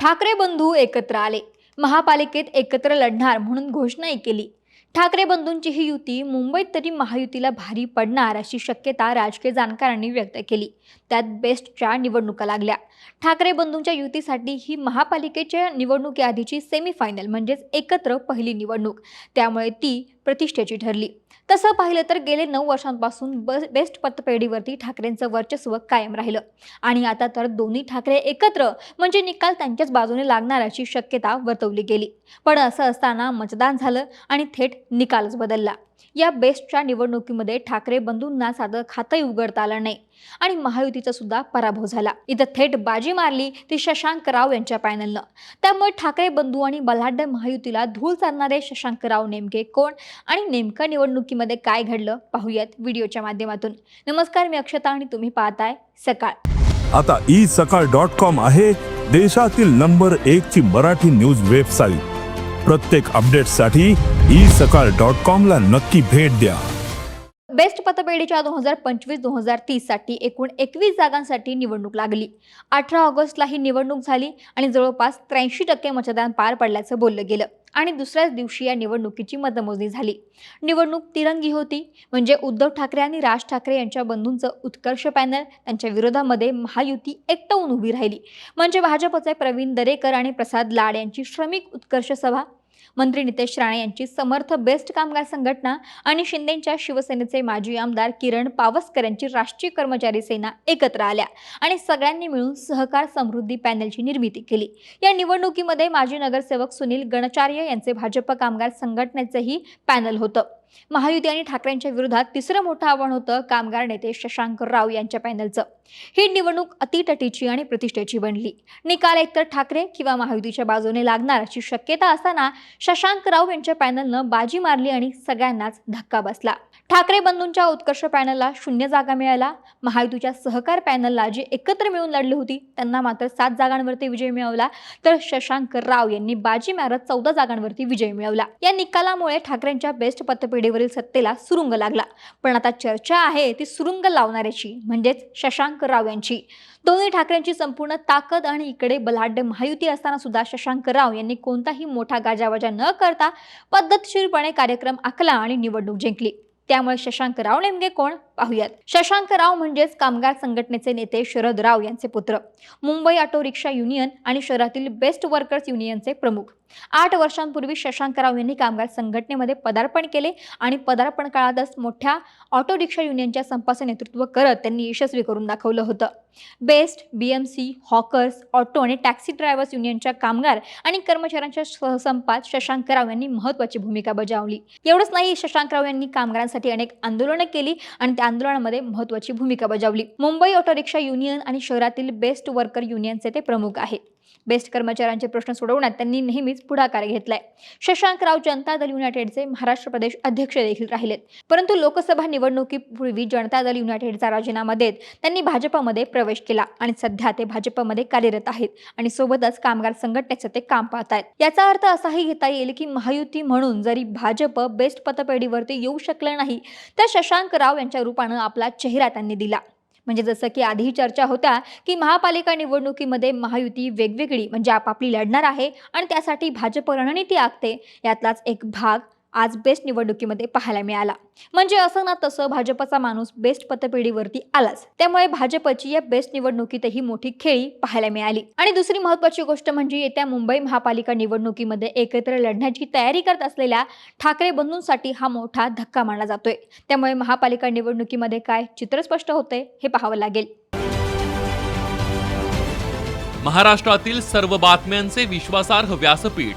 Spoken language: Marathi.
ठाकरे बंधू एकत्र आले. महापालिकेत एकत्र लढणार म्हणून घोषणाही केली. ठाकरे बंधूंची ही युती मुंबईत तरी महायुतीला भारी पडणार अशी शक्यता राजकीय जाणकारांनी व्यक्त केली. त्यात बेस्टच्या निवडणुका लागल्या. ठाकरे बंधूंच्या युतीसाठी ही महापालिकेच्या निवडणुकीआधीची सेमीफायनल म्हणजेच एकत्र पहिली निवडणूक. त्यामुळे ती प्रतिष्ठेची ठरली. तसं पाहिलं तर गेले नऊ वर्षांपासून ब बेस्ट पतपेढीवरती ठाकरेंचं वर्चस्व कायम राहिलं. आणि आता तर दोन्ही ठाकरे एकत्र म्हणजे निकाल त्यांच्याच बाजूने लागणार अशी शक्यता वर्तवली गेली. पण असं असताना मतदान झालं आणि थेट निकालच बदलला. या बेस्टच्या निवडणुकीमध्ये ठाकरे बंधूंना साधं खातंही उघडता आलं नाही. आणि महायुतीचा सुद्धा पराभव झाला. इथं थेट बाजी मारली ती शशांक राव यांच्या पॅनलनं त्यामुळे ठाकरे बंधू आणि बलाढ्य महायुतीला धूळ चालणारे शशांक राव नेमके कोण? आणि नेमकं निवडणुकीमध्ये काय घडलं पाहूयात व्हिडिओच्या माध्यमातून. नमस्कार मी अक्षता आणि तुम्ही पाहताय सकाळ. आता ई सकाळ डॉट कॉम आहे देशातील नंबर एक ची मराठी न्यूज वेबसाईट. प्रत्येक अपडेटसाठी ई सकाळ डॉट कॉम ला नक्की भेट द्या. बेस्ट पतपेढीच्या दोन हजार पंचवीस दोन हजार तीससाठी एकूण एकवीस जागांसाठी निवडणूक लागली. अठरा ऑगस्टला ही निवडणूक झाली आणि जवळपास त्र्याऐंशी टक्के मतदान पार पडल्याचं बोललं गेलं. आणि दुसऱ्याच दिवशी या निवडणुकीची मतमोजणी झाली. निवडणूक तिरंगी होती म्हणजे उद्धव ठाकरे आणि राज ठाकरे यांच्या बंधूंचं उत्कर्ष पॅनल त्यांच्या विरोधामध्ये महायुती एकटवून उभी राहिली. म्हणजे भाजपचे प्रवीण दरेकर आणि प्रसाद लाड यांची श्रमिक उत्कर्ष सभा मंत्री नितेश राणे यांची समर्थ बेस्ट कामगार संघटना आणि शिंदेच्या शिवसेनेचे माजी आमदार किरण पावसकर यांची राष्ट्रीय कर्मचारी सेना एकत्र आल्या आणि सगळ्यांनी मिळून सहकार समृद्धी पॅनलची निर्मिती केली. या निवडणुकीमध्ये माजी नगरसेवक सुनील गणचार्य यांचे भाजप कामगार संघटनेचंही पॅनल होतं. महायुती आणि ठाकरेंच्या विरोधात तिसरं मोठं आव्हान होतं कामगार नेते शशांक राव यांच्या पॅनलचं. ही निवडणूक अतिटटीची आणि प्रतिष्ठेची बनली. निकाल एकतर ठाकरे किंवा महायुतीच्या बाजूने लागणार अशी शक्यता असताना शशांक राव यांच्या पॅनलनं बाजी मारली आणि सगळ्यांनाच धक्का बसला. ठाकरे बंधूंच्या उत्कर्ष पॅनलला शून्य जागा मिळाला. महायुतीच्या सहकार पॅनलला जी एकत्र मिळून लढली होती त्यांना मात्र सात जागांवरती विजय मिळवला. तर शशांक राव यांनी बाजी मारत चौदा जागांवरती विजय मिळवला. या निकालामुळे ठाकरेंच्या बेस्ट पतपेढीवरील सत्तेला सुरुंग लागला. पण आता चर्चा आहे ती सुरुंग लावणाऱ्याची म्हणजेच शशांक राव यांची. दोन्ही ठाकरेंची संपूर्ण ताकद आणि इकडे बलाढ्य महायुती असताना सुद्धा शशांक राव यांनी कोणताही मोठा गाजावाजा न करता पद्धतशीरपणे कार्यक्रम आखला आणि निवडणूक जिंकली. त्यामुळे शशांक राव नेमके कोण? पाहूयात. शशांक राव म्हणजेच कामगार संघटनेचे नेते शरद राव यांचे पुत्र. मुंबई ऑटो रिक्षा युनियन आणि शहरातील बेस्ट वर्कर्स युनियनचे प्रमुख. आठ वर्षांपूर्वी शशांक राव यांनी कामगार संघटनेमध्ये पदार्पण केले आणि पदार्पण काळातच मोठ्या ऑटो रिक्षा युनियनच्या संपाचं नेतृत्व करत त्यांनी यशस्वी करून दाखवलं होतं. BEST B M C hawkers auto आणि टॅक्सी ड्रायव्हर्स युनियनच्या कामगार आणि कर्मचाऱ्यांच्या सहसंपात शशांक राव यांनी महत्वाची भूमिका बजावली. एवढंच नाही शशांकराव यांनी कामगारांसाठी अनेक आंदोलनं केली आणि त्या आंदोलनामध्ये महत्त्वाची भूमिका बजावली. मुंबई ऑटो रिक्षा युनियन आणि शहरातील बेस्ट वर्कर युनियनचे ते प्रमुख आहेत. बेस्ट कर्मचाऱ्यांचे प्रश्न सोडवण्यात त्यांनी नेहमीच पुढाकार घेतलाय. शशांकराव जनता दल युनायटेडचे महाराष्ट्र प्रदेश अध्यक्ष देखील राहिलेत. परंतु लोकसभा निवडणुकीपूर्वी जनता दल युनायटेडचा राजीनामा देत त्यांनी भाजपमध्ये प्रवेश केला आणि सध्या ते भाजपमध्ये कार्यरत आहेत आणि सोबतच कामगार संघटनेचं ते काम पाहत आहेत याचा अर्थ असाही घेता येईल की महायुती म्हणून जरी भाजप बेस्ट पतपेढीवरती येऊ शकलं नाही तर शशांक राव यांच्या रूपानं आपला चेहरा त्यांनी दिला. म्हणजे जसं की आधी चर्चा होत्या की महापालिका निवडणुकीमध्ये महायुती वेगवेगळी म्हणजे आपापली लढणार आहे आणि त्यासाठी भाजप रणनीती आखते. यातलाच एक भाग आज बेस्ट निवडणुकीमध्ये पाहायला मिळाला. म्हणजे असं ना तसं भाजपचा माणूस बेस्ट पतपेढीवरती आलाच. त्यामुळे भाजपची या बेस्ट निवडणुकीतही मोठी खेळी पाहायला मिळाली. आणि दुसरी महत्वाची गोष्ट म्हणजे येत्या मुंबई महापालिका निवडणुकीमध्ये एकत्र लढण्याची तयारी करत असलेल्या ठाकरे बंधूंसाठी हा मोठा धक्का मानला जातोय. त्यामुळे महापालिका निवडणुकीमध्ये काय चित्र स्पष्ट होते हे पाहावं लागेल. महाराष्ट्रातील सर्व बातम्यांचे विश्वासार्ह व्यासपीठ